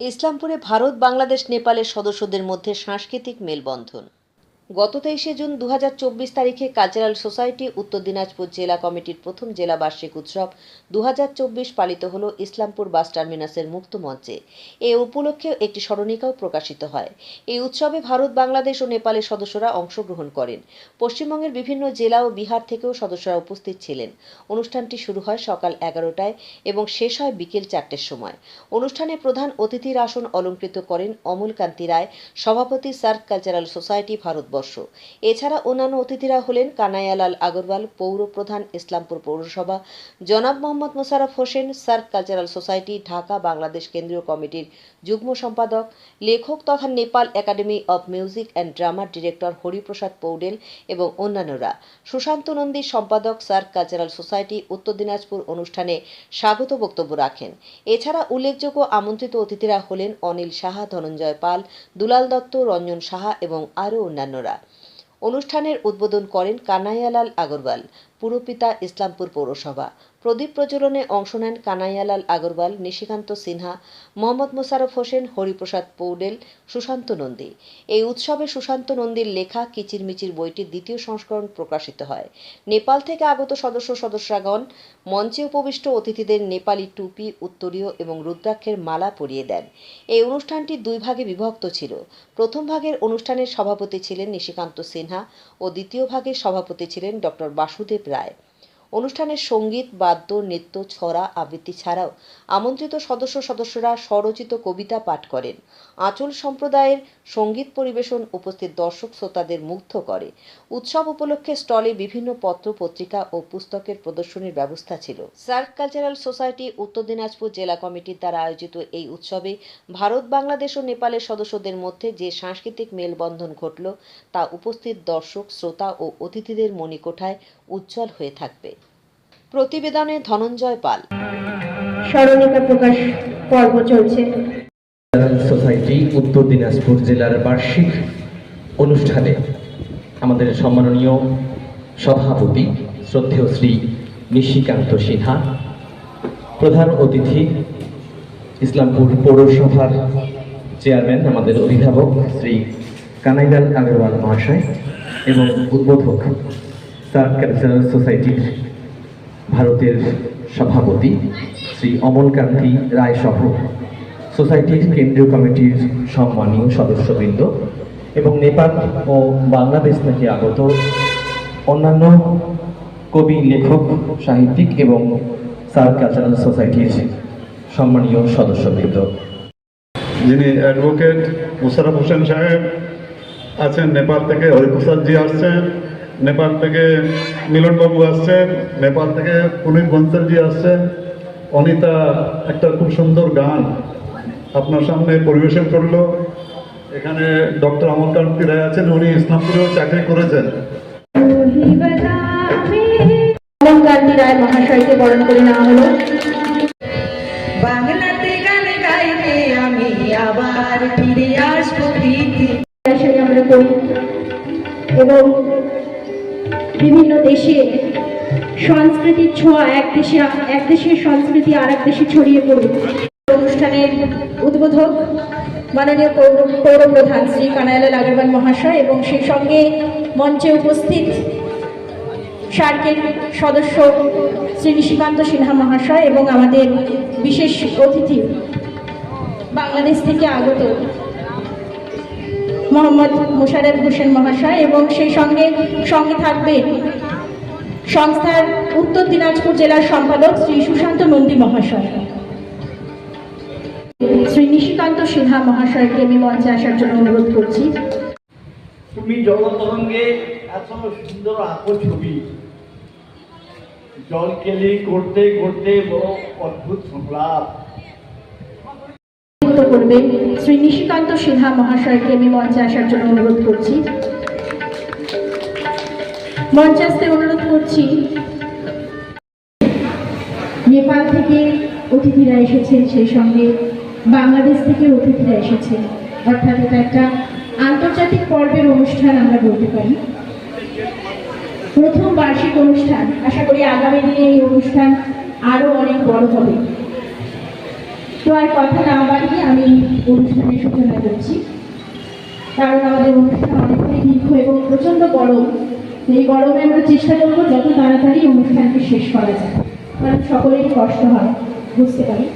ইসলামপুরে ভারত বাংলাদেশ নেপালের সদস্যদের মধ্যে সাংস্কৃতিক মেলবন্ধন। গত তেইশে জুন দু হাজার চব্বিশ তারিখে কালচারাল সোসাইটি, উত্তর দিনাজপুর জেলা কমিটির প্রথম জেলা বার্ষিক উৎসব দু হাজার চব্বিশ পালিত হল ইসলামপুর বাস টার্মিনাসের মুক্ত মঞ্চে। এ উপলক্ষে একটি স্মরণিকাও প্রকাশিত হয়। এই উৎসবে ভারত, বাংলাদেশ ও নেপালের সদস্যরা অংশগ্রহণ করেন। পশ্চিমবঙ্গের বিভিন্ন জেলা ও বিহার থেকেও সদস্যরা উপস্থিত ছিলেন। অনুষ্ঠানটি শুরু হয় সকাল এগারোটায় এবং শেষ হয় বিকেল চারটের সময়। অনুষ্ঠানে প্রধান অতিথির আসন অলঙ্কৃত করেন অমল কান্তি রায়, সভাপতি সার্ক কালচারাল সোসাইটি ভারতবর্ষ। এছাড়া অন্যান্য অতিথিরা হলেন কানাইয়ালাল আগরওয়াল, পৌর প্রধান, ইসলামপুর পৌরসভা, জনাব Mohammad Mosharraf Hossain, SAARC cultural society, Dhaka, Bangladesh কেন্দ্রীয় কমিটির যুগ্ম সম্পাদক, লেখক তথা Nepal academy of music and drummer director Hariprasad Poudel এবং অন্যান্যরা। সুশান্ত নন্দী সম্পাদক, সার্ক কালচারাল সোসাইটি, উত্তর দিনাজপুর অনুষ্ঠানে স্বাগত বক্তব্য রাখেন। এছাড়া উল্লেখযোগ্য আমন্ত্রিত অতিথিরা হলেন অনিল সাহা, ধনঞ্জয় পাল, দুলাল দত্ত, রঞ্জন সাহা এবং আরও অন্যান্যরা। অনুষ্ঠানের উদ্বোধন করেন কানাইয়ালাল আগরওয়াল। পুরপিতা ইসলামপুর পৌরসভা। প্রদীপ প্রজ্বলনে অংশ নেন কানাইয়ালাল আগরওয়াল, নিশিকান্ত সিনহা, মোহাম্মদ মোশাররফ হোসেন, হরিপ্রসাদ পৌডেল, সুশান্ত নন্দী। এই উৎসবে সুশান্ত নন্দীর লেখা, কিচিরমিচির বইটির দ্বিতীয় সংস্করণ প্রকাশিত হয়। নেপাল থেকে আগত সদস্য সদস্যগণ মঞ্চে উপবিষ্ট অতিথিদের নেপালি টুপি, উত্তরীয় এবং রুদ্রাক্ষের মালা পরিয়ে দেন। এই অনুষ্ঠানটি দুই ভাগে বিভক্ত ছিল। প্রথম ভাগের অনুষ্ঠানের সভাপতি ছিলেন নিশিকান্ত সিনহা ও দ্বিতীয় ভাগের সভাপতি ছিলেন ডক্টর বাসুদেব রায় অনুষ্ঠানের সংগীত, বাদ্য, নৃত্য, ছড়া, আবৃত্তি ছাড়াও আমন্ত্রিত সদস্য সদস্যরা স্বরচিত কবিতা পাঠ করেন। আঁচল সম্প্রদায়ের সংগীত পরিবেশন উপস্থিত দর্শক শ্রোতাদের মুগ্ধ করে। উৎসব উপলক্ষে স্টলে বিভিন্ন পত্র, পত্রিকা ও পুস্তকের প্রদর্শনীর ব্যবস্থা ছিল। সার্ক কালচারাল সোসাইটি উত্তর দিনাজপুর জেলা কমিটির দ্বারা আয়োজিত এই উৎসবে ভারত, বাংলাদেশ ও নেপালের সদস্যদের মধ্যে যে সাংস্কৃতিক মেলবন্ধন ঘটল তা উপস্থিত দর্শক, শ্রোতা ও অতিথিদের মণিকোঠায় উজ্জ্বল হয়ে থাকবে। প্রতিবেদনে ধনঞ্জয় পাল। স্মরণিকা প্রকাশ পর্ব চলছে। সোসাইটি উত্তর দিনাজপুর জেলার বার্ষিক অনুষ্ঠানে আমাদের সম্মাননীয় সভাপতি শ্রদ্ধেয় শ্রী নিশিকান্ত সিনহা প্রধান অতিথি ইসলামপুর পৌরসভার চেয়ারম্যান আমাদের অভিভাবক শ্রী কানাইলাল আগরওয়াল মহাশয় এবং উদ্বোধক সার্ক কালচারাল সোসাইটির ভারতের সভাপতি শ্রী অমলকান্তি রায় সহ সোসাইটির কেন্দ্রীয় কমিটির সম্মানীয় সদস্যবৃন্দ এবং নেপাল ও বাংলাদেশ থেকে আগত অন্যান্য কবি, লেখক, সাহিত্যিক এবং সার কালচারাল সোসাইটির সম্মানীয় সদস্যবৃন্দ। যিনি অ্যাডভোকেট মুশারফ হোসেন সাহেব আছেন নেপাল থেকে হরিপ্রসাদজি আসছেন। নেপাল থেকে মিলনবাবু আসছেন নেপাল থেকে পুনীত বনসলজি আসছেন। অনিতা একটা খুব সুন্দর গান আপনার সামনে পরিবেশন করল। এখানে ডক্টর অমরকান্তি রায় আছেন উনি ইসলামপুরেও চাকরি করেছেন। অমন গান্ধী রায় মহাশয়কে বরণ করে নেওয়া হলো। বাংলাতে গান গাইতে আমি আবার ফিরে আসব আমরা করি এবং বিভিন্ন দেশে সংস্কৃতির ছোঁয়া এক দেশে এক দেশের সংস্কৃতি আর এক দেশে ছড়িয়ে পড়ুক। অনুষ্ঠানের উদ্বোধক মাননীয় পৌর পৌর প্রধান শ্রী কানাইলাল আগরওয়াল মহাশয় এবং সেই সঙ্গে মঞ্চে উপস্থিত সার্কের সদস্য শ্রী নিশিকান্ত সিনহা মহাশয় এবং আমাদের বিশেষ অতিথি বাংলাদেশ থেকে আগত মোহাম্মদ মোশাররফ হোসেন মহাশয় এবং সেই সঙ্গে সঙ্গে থাকবেন সংস্থার উত্তর দিনাজপুর জেলার সম্পাদক শ্রী সুশান্ত নন্দী মহাশয়। শ্রী নিশিকান্ত সিনহা মহাশয়কে আমি মঞ্চে আসার জন্য অনুরোধ করছি। তুমি জলতরঙ্গে এত সুন্দর আঁকো ছবি। জল কেলি করতে করতে বড় অদ্ভুত সংলাপ। করবেন শ্রী নিশিকান্ত সিনহা মহাশয়কে আমি মঞ্চে আসার জন্য অনুরোধ করছি। মঞ্চে আসতে অনুরোধ করছি, নেপাল থেকে অতিথিরা এসেছেন সেই সঙ্গে বাংলাদেশ থেকে অতিথিরা এসেছেন। অর্থাৎ এটা একটা আন্তর্জাতিক পর্বের অনুষ্ঠান আমরা বলতে পারি। প্রথম বার্ষিক অনুষ্ঠান। আশা করি আগামী দিনে এই অনুষ্ঠান আরও অনেক বড় হবে। তো আর কথা না বাড়িয়ে আমি অনুষ্ঠানের সূচনা করছি। কারণ আমাদের অনুষ্ঠান অনেকটাই দীর্ঘ এবং প্রচণ্ড গরম। এই গরমে আমরা চেষ্টা করব যত তাড়াতাড়ি অনুষ্ঠানকে শেষ করা যায়। কারণ সকলেরই কষ্ট হয়, বুঝতে পারি।